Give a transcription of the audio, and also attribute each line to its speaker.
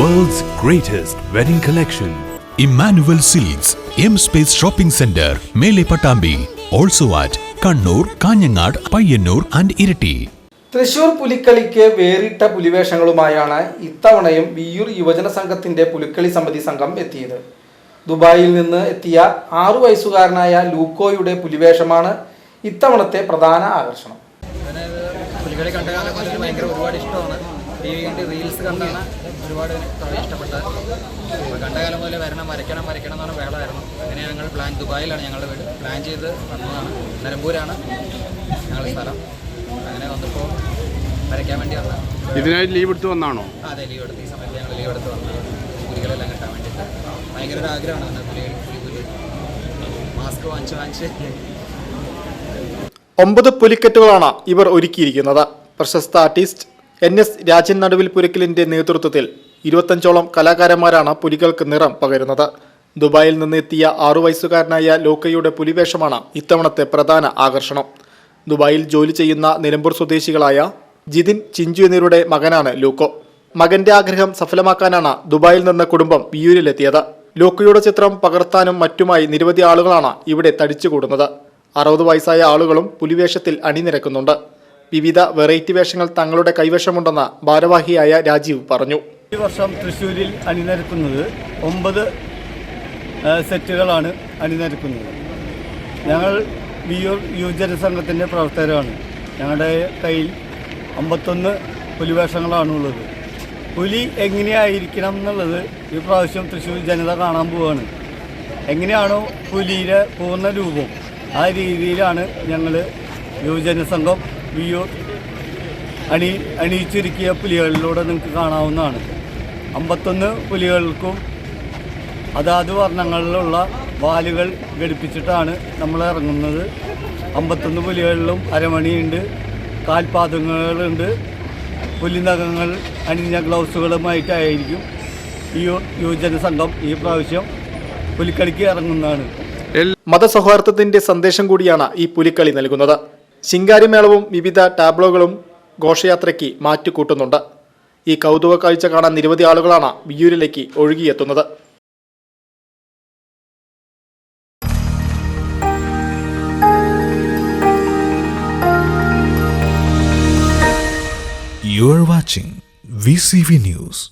Speaker 1: greatest wedding collection
Speaker 2: Emmanuel Silks M Space shopping centre Mele Pattambi also at Kannur Kanhangad Payyanur and Iritty
Speaker 3: Thrissur പുലിക്കളിക്ക് വേറിട്ട പുലിവേഷങ്ങളുമായാണ് ഇത്തവണയും വിയ്യൂർ യുവജന സംഘത്തിന്റെ പുലിക്കളി സമിതി സംഘം എത്തിയത്. ദുബായിൽ നിന്ന് എത്തിയ ആറു വയസ്സുകാരനായ ലൂക്കോയുടെ പുലിവേഷമാണ് ഇത്തവണത്തെ പ്രധാന ആകർഷണം.
Speaker 4: പുലികളി കണ്ടകാലം ഭയങ്കര ഒരുപാട് ഇഷ്ടമാണ്. ടി വി കണ്ട് റീൽസ് കണ്ടാണ് ഒരുപാട് ഇഷ്ടപ്പെട്ടത്. അപ്പോൾ കണ്ട കാലം മുതൽ വരണം വരയ്ക്കണം വരയ്ക്കണം എന്നാണ് വേളമായിരുന്നു അങ്ങനെ ഞങ്ങൾ പ്ലാൻ ദുബായിലാണ് ഞങ്ങളുടെ വീട്. പ്ലാൻ ചെയ്ത് വന്നതാണ്. നിലമ്പൂരാണ് ഞങ്ങളുടെ സ്ഥലം. അങ്ങനെ വന്നപ്പോൾ വരയ്ക്കാൻ വേണ്ടി വന്ന
Speaker 5: ഇതിനായി ലീവ് എടുത്ത് വന്നാണോ?
Speaker 4: അതെ ലീവ് എടുത്ത്. ഈ സമയത്ത് ഞങ്ങൾ ലീവ് എടുത്ത് വന്നത് പുലികളെല്ലാം കിട്ടാൻ വേണ്ടിയിട്ട്. ഭയങ്കര ഒരു ആഗ്രഹമാണ് പുലികളി പുലി പുലി മാസ്ക് വാങ്ങിച്ച് വാങ്ങിച്ച്.
Speaker 6: ഒമ്പത് പുലിക്കെട്ടുകളാണ് ഇവർ ഒരുക്കിയിരിക്കുന്നത്. പ്രശസ്ത ആർട്ടിസ്റ്റ് എൻ എസ് രാജൻ നടുവിൽ പുരക്കലിന്റെ നേതൃത്വത്തിൽ ഇരുപത്തഞ്ചോളം കലാകാരന്മാരാണ് പുലികൾക്ക് നിറം പകരുന്നത്. ദുബായിൽ നിന്ന് എത്തിയ ആറു വയസ്സുകാരനായ ലോക്കയുടെ പുലിവേഷമാണ് ഇത്തവണത്തെ പ്രധാന ആകർഷണം. ദുബായിൽ ജോലി ചെയ്യുന്ന നിലമ്പൂർ സ്വദേശികളായ ജിതിൻ ചിഞ്ചു എന്നിവരുടെ മകനാണ് ലൂക്കോ. മകന്റെ ആഗ്രഹം സഫലമാക്കാനാണ് ദുബായിൽ നിന്ന് കുടുംബം വിയൂരിലെത്തിയത് ലോക്കയുടെ ചിത്രം പകർത്താനും മറ്റുമായി നിരവധി ആളുകളാണ് ഇവിടെ തടിച്ചുകൂടുന്നത്. അറുപത് വയസ്സായ ആളുകളും പുലിവേഷത്തിൽ അണിനിരക്കുന്നുണ്ട്. വിവിധ വെറൈറ്റി വേഷങ്ങൾ തങ്ങളുടെ കൈവശമുണ്ടെന്ന് ഭാരവാഹിയായ രാജീവ് പറഞ്ഞു.
Speaker 7: ഈ വർഷം തൃശ്ശൂരിൽ അണിനിരക്കുന്നത് ഒമ്പത് സെറ്റുകളാണ് അണിനിരക്കുന്നത്. ഞങ്ങൾ യുവജന സംഘത്തിന്റെ പ്രവർത്തകരാണ്. ഞങ്ങളുടെ കയ്യിൽ അമ്പത്തൊന്ന് പുലിവേഷങ്ങളാണുള്ളത് പുലി എങ്ങനെയായിരിക്കണം എന്നുള്ളത് ഈ പ്രാവശ്യം തൃശ്ശൂർ ജനത കാണാൻ പോവുകയാണ് എങ്ങനെയാണോ പുലിയുടെ പൂർണ രൂപം ആ രീതിയിലാണ് ഞങ്ങൾ യുവജന വിയൂർ അണി അണിയിച്ചിരിക്കിയ പുലികളിലൂടെ നിങ്ങൾക്ക് കാണാവുന്നതാണ്. അമ്പത്തൊന്ന് പുലികൾക്കും അതാത് വർണങ്ങളിലുള്ള വാലുകൾ ഘടിപ്പിച്ചിട്ടാണ് നമ്മൾ ഇറങ്ങുന്നത്. അമ്പത്തൊന്ന് പുലികളിലും അരമണിയുണ്ട് കാൽപാദങ്ങളുണ്ട് പുലിനഖങ്ങൾ അണിഞ്ഞ ഗ്ലൗസുകളുമായിട്ടായിരിക്കും ഈ യുവജന സംഘം ഈ പ്രാവശ്യം പുലിക്കളിക്ക് ഇറങ്ങുന്നതാണ്.
Speaker 6: മതസൗഹാർദ്ദത്തിന്റെ സന്ദേശം കൂടിയാണ് ഈ പുലിക്കളി നൽകുന്നത്. ശിങ്കാരിമേളവും വിവിധ ടാബ്ലോകളും ഘോഷയാത്രയ്ക്ക് മാറ്റുകൂട്ടുന്നുണ്ട്. ഈ കൗതുക കാഴ്ച കാണാൻ നിരവധി ആളുകളാണ് വിയൂരിലേക്ക് ഒഴുകിയെത്തുന്നത്.
Speaker 2: Watching V C V news